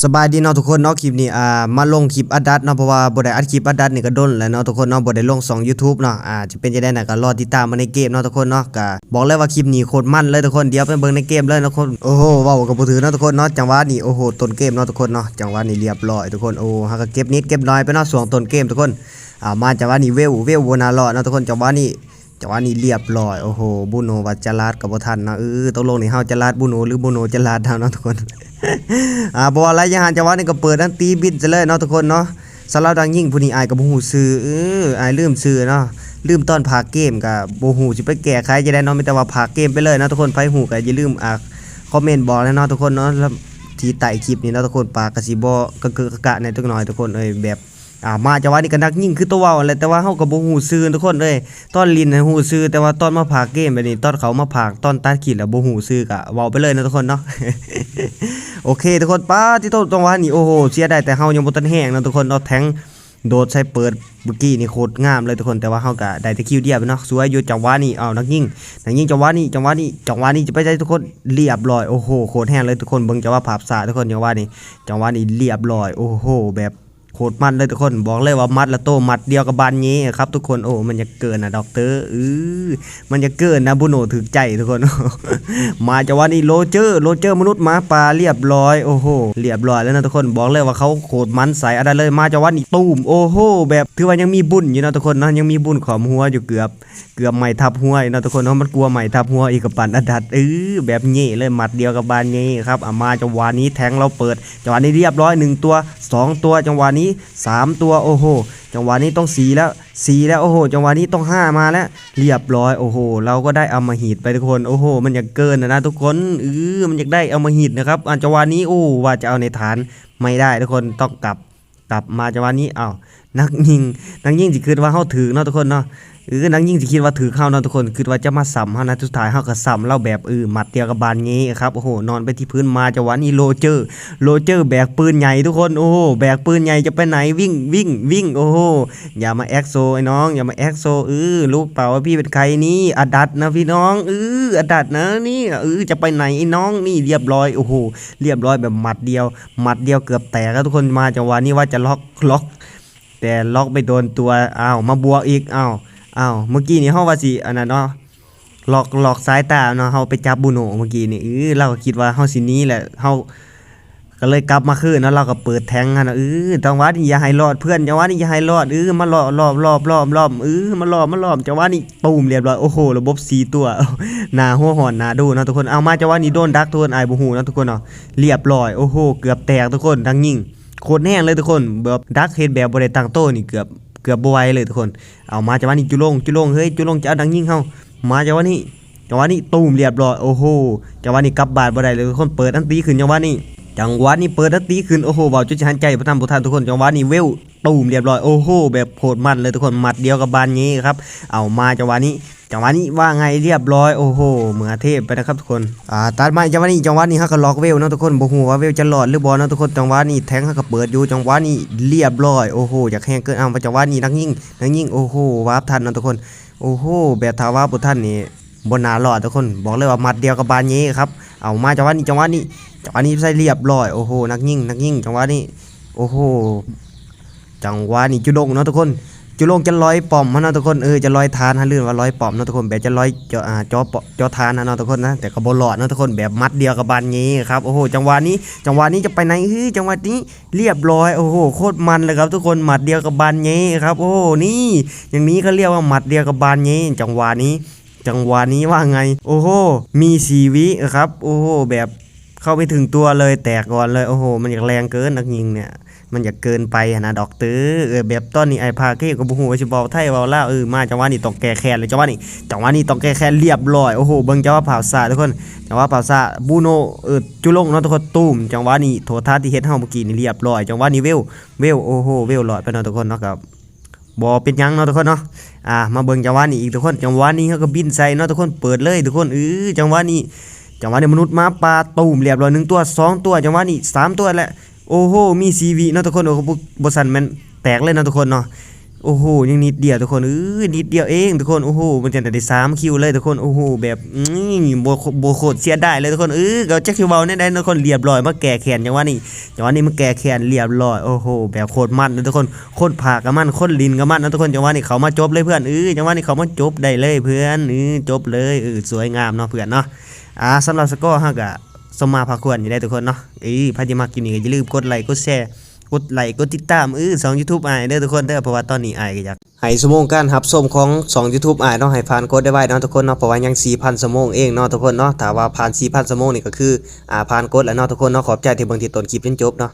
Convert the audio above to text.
สบายดีเนาะทุกคนเนาะคลิปนี้อ่ามาลงคลิปอัดดัดเนาะเพราะว่าบ่ได้อัดคลิปอัดดัดนี่ก็ดนแล้วเนาะทุกคนเนาะบ่ได้ลง2 YouTube เนาะอ่าจะเป็นจะได้น่ะก็รอติดตามมาในเกมเนาะทุกคนเนาะก็บอกเลยว่าคลิปนี้โคตรมันเลยทุกคนเดี๋ยวไปเบิ่งในเกมเลยนะทุกคนโอ้โหว้ากับบ่ถือเนาะทุกคนเนาะจังหวะนี้โอ้โหต้นเกมเนาะทุกคนเนาะจังหวะนี้เรียบร้อยทุกคนโอ้ฮักก็เก็บนิดเก็บน้อยไปเนาะช่วงต้นเกมทุกคนอ่ามาจังหวะนี้เวลเวลบ่น่ารอเนาะทุกคนจังหวะนี้ จังหวะนี้เรียบร้อยโอ้โหบุโนวัจลาดกับบทันนะเออตกลงนี่เฮาจะลาดบุโนหรือบุโนจะลาดเฮาเนาะทุกคนอ่าบ่อะไรยังหันจังหวะนี้ก็เปิดทั้งตีบิดซะเลยเนาะทุกคนเนาะสำหรับดังยิ่งผู้นี้อายก็บ่ฮู้ชื่อเอออายลืมชื่อเนาะลืมตอนพาเกมก็บ่ฮู้สิไปแก้ไขจะได้เนาะมีแต่ว่าพาเกมไปเลยเนาะทุกคนไผฮู้ก็อย่าลืมอ่าคอมเมนต์บอกเลยเนาะทุกคนเนาะที่ใต้คลิปนี้เนาะทุกคนปากก็สิบ่กะกะกะกะในจักหน่อยทุกคนเอ้ยแบบ อ่ามาจังหวะนี้ก็นักยิ่งคือตัวเว้าแหละแต่ว่าเฮาก็บ่ฮู้ชื่อทุกคนเอ้ยตอนลินให้ฮู้ซื้อแต่ว่าตอนมาพากเกมแบบนี้ตอนเขามาพากตอนตัดขีดแล้วบ่ฮู้ซื้อกะเว้าไปเลยนะทุกคนเนาะ โอเค ทุกคนป้าที่โตตรงว่านี่โอ้โหเสียไดายแต่เฮายังบ่ทันแห้งนะทุกคนเนาะแทงโดดใส่เปิดเมื่อกี้นี่โคตรงามเลยทุกคนแต่ว่าเฮาก็ได้แต่คิวเดียวเนาะสวยอยู่จังหวะนี้อ้าวนักยิงนักยิงจังหวะนี้จังหวะนี้จังหวะนี้จะไปได้ทุกคนเรียบร้อยโอ้โหโคตรแห้งเลยทุกคนเบิ่งจังหวะภาพสาทุกคนจังหวะนี้จังหวะนี้เรียบร้อยโอ้โหแบบ โคตรมันเลยทุกคนบอกเลยว่ามัดละโตมัดเดียวกับบานนี้ครับ ทุกคนโอ้มันจะเกินนะด็อกเตอร์เออมันจะเกินนะบุโนถึกใจทุกคน มาจังหวะนี้โรเจอร์โรเจอร์มนุษย์หมาป่าเรียบร้อยโอ้โหเรียบร้อยแล้วนะทุกคนบอกเลยว่าเขาโคตรมันใสอะไรเลย มาจังหวะนี้ตูมโอ้โหแบบถือว่ายังมีบุญอยู่นะทุกคนนะยังมีบุญขอมหัวอยู่เกือบ เกือบไม่ทับหัวนะทุกคนเพราะมันกลัวไม่ทับหัวอีกกับปันอดัดเออแบบเงี้เลยมัดเดียวกับบานเงี้ครับอามาจังหวะนี้แทงเราเปิดจังหวะนี้เรียบร้อยหนึ่งตัวสองตัวจังหวะนี้สามตัวโอ้โห จังหวะนี้ต้องสีแล้วสีแล้วโอ้โห จังหวะนี้ต้องห้ามาแล้ว เรียบร้อยโอ้โห เราก็ได้เอามาหิดไปทุกคนโอ้โห มันอยากเกินนะนะทุกคนเออมันอยากได้เอามาหิดนะครับอันจังหวะนี้โอ้ว่าจะเอาในฐานไม่ได้ทุกคนต้องกลับกลับมาจังหวะนี้อ้าว นักยิงนักยิงสิคิดว่าเฮาถือเนาะทุกคนเนาะเออนังยิ่งสิคิดว่าถือเข้าเนาะทุกคนคิดว่าจะมาสัมเฮานะสุดท้ายเฮาก็สัมเล่าแบบเออหมัดเดียวกับบานงี้ครับโอ้โหนอนไปที่พื้นมาจังหวะนี้โรเจอร์โรเจอร์แบกปืนใหญ่ทุกคนโอ้โหแบกปืนใหญ่จะไปไหนวิ่งวิ่งวิ่งโอ้โหอย่ามาแอคโซไอ้น้องอย่ามาแอคโซเออลูกเปล่าว่าพี่เป็นใครนี่อดัดนะพี่น้องเอออดัดนะนี่เออจะไปไหนไอ้น้องนี่เรียบร้อยโอ้โหเรียบร้อยแบบหมัดเดียวหมัดเดียวเกือบแตกแล้วทุกคนมาจังหวะนี้ว่าจะล็อกล็อก แต่ล็อกไปโดนตัวอ้าวมาบวกอีกอ้าวอ้าวเมื่อกี้นี่เฮาว่าสิอันนั้นเนาะหลอกหลอกสายตาเนาะเฮาไปจับบูโนเมื่อกี้นี่เออเราก็คิดว่าเฮาสินี้แหละเฮาก็เลยกลับมาคืนแล้วเราก็เปิดแทงกันเออจังหวะนี้อย่าให้รอดเพื่อนจังหวะนี้อย่าให้รอดเออมารอบรอบรอบรอบรอบเออมารอบมารอบจังหวะนี้ตูมเรียบร้อยโอ้โหระบบสีตัวหน้าหัวหอนหน้าดูนะทุกคนเอามาจังหวะนี้โดนดักทุกคนอายบ่ฮู้เนะทุกคนเนาะเรียบร้อยโอ้โหเกือบแตกทุกคนดังยิ่ง โคตรแห้งเลยทุกคนแบบดักเฮดแบบบริตังโต้นี่เกือบเกือบบ่ไหวเลยทุกคน เอามาจากว่านี้จุลงจุลงเฮ้ยจุลงจะเอาดังยิ่งเข้ามาจากว่านี้จังหวะนี้ตูมเรียบร้อยโอ้โหจังหวะนี้กลับบาดบ่ได้เลยทุกคนเปิดอันตีขึ้นจังหวะนี้จังหวะนี้เปิดอันตีขึ้นโอ้โหเบาจุดหันใจประทันประทานทุกคนจังหวะนี้เวล ตูมเรียบร้อยโอ้โหแบบโผดมันเลยทุกคนหมัดเดียวกับบานนี้ครับ เอามาจังหวะนี้จังหวะนี้ว่าไงเรียบร้อยโอ้โหเหมือเทพไปนะครับทุกคนอ่าตัดมาจังหวะนี้จังหวะนี้ฮะก็ล็อกเวลนะทุกคนบ่ฮู้ว่าเวลจะหลอดหรือบ่เนะทุกคนจังหวะนี้แทงฮะก็เปิดอยู่จังหวะนี้เรียบร้อยโอ้โหอยากแห้งเกินเอาจังหวะนี้นักยิงนักยิงโอ้โหวาร์ปทันนะทุกคนโอ้โหแบบทาวาบุท่านนี่บนนาหลอดทุกคนบอกเลยว่ามัดเดียวกับบานนี้ครับเอามาจังหวะนี้จังหวะนี้จังหวะนี้ใส่เรียบร้อยโอ้โหนักยิงนักยิงจังหวะนี้โอ้โห จังหวะนี้จุลงเนาะทุกคน จุลงจะลอยปอมฮะเนาะทุกคนเออจะลอยทานฮะลื่นว่าลอยปอมเนาะทุกคนแบบจะลอยจออ่าจอปอจอทานนะเนาะทุกคนนะแต่ก็บ่หลอดเนาะทุกคนแบบมัดเดียวกับบานนี้ครับโอ้โหจังหวะนี้จังหวะนี้จะไปไหนเฮ้ยจังหวะนี้เรียบร้อยโอ้โหโคตรมันเลยครับทุกคนหมัดเดียวกับบานนี้ครับ โอ้โหนี่ อย่างนี้เขาเรียกว่าหมัดเดียวกับบานนี้จังหวะนี้จังหวะนี้ว่าไง โอ้โห มีสีวิครับ โอ้โห แบบเข้าไปถึงตัวเลยแตกก่อนเลย โอ้โห มันอยากแรงเกินนักยิงเนี่ย มันอยากเกินไปนะดอกเตอร์เออแบบตอนนี้ไอ้พาเก้กับบุหูว่าสิบอกไทยเว้าล่าเออมาจังหวะนี้ต้องแก้แค้นเลยจังหวะนี้จังหวะนี้ต้องแก้แค้นเรียบร้อยโอ้โหเบิ่งจังหวะผ่าซาทุกคนจังหวะผ่าซาบูโนเออจุลงเนาะทุกคนตุ้มจังหวะนี้โททัศน์ที่เฮ็ดเฮาเมื่อกี้นี่เรียบร้อยจังหวะนี้เวลเวลโอ้โหเวลลอยไปเนาะทุกคนเนาะครับบอเป็นยังเนาะทุกคนเนาะ อ่า มาเบิ่งจังหวะนี้อีกทุกคน จังหวะนี้เขาก็บินใส่เนาะทุกคน เปิดเลยทุกคนเออจังหวะนี้ จังหวะนี้มนุษย์มาปลาตูมเรียบร้อยหนึ่งตัวสองตัว จังหวะนี้สามตัวแหละ โอ้โห มีซีวีเนาะทุกคนโอ้โหบสันแมันแตกเลยเนาะทุกคนเนาะโอ้โหยังนิดเดียวทุกคนเออนิดเดียวเองทุกคนโอ้โหมันจะได้สามคิวเลยทุกคนโอ้โหแบบโบโบโคตรเสียไดายเลยทุกคนเออก็แจ็คคิวเบาเนี่ยได้ทุกคนเรียบร้อยมาแก่แขนอย่างว่านี่อย่างว่านี่มาแก่แขนเรียบร้อยโอ้โหแบบโคตรมันเลยทุกคนโคตรผากกับมันโคตรลินกับมันนะทุกคนอย่างว่านี่เขามาจบเลยเพื่อนเอออย่างว่านี่เขามาจบได้เลยเพื่อนเออจบเลยเออสวยงามเนาะเพื่อนเนาะอ่าสำหรับสกอร์ฮะกะ สมมาพาควรอยู่ได้ทุกคนเนาะเอ้ยพาจิมากินนี่ก็อย่าลืมกดไลค์กดแชร์กดไลค์กดติดตามเออสองยูทูบไอเด้อทุกคนเด้อเพราะว่าตอนนี้ไอก็อยากให้สมงการรับส้มของสอง YouTube อ้ายเนาะให้ผ่านกดได้ไว้เนาะทุกคนเนาะเพราะว่ายัง4,000สมงเองเนาะทุกคนเนาะถ้าว่าผ่าน4,000สมงนี่ก็คืออ่าผ่านกดแล้วเนาะทุกคนเนาะขอบใจที่เบิ่งที่ต้นคลิปจนจบเนาะ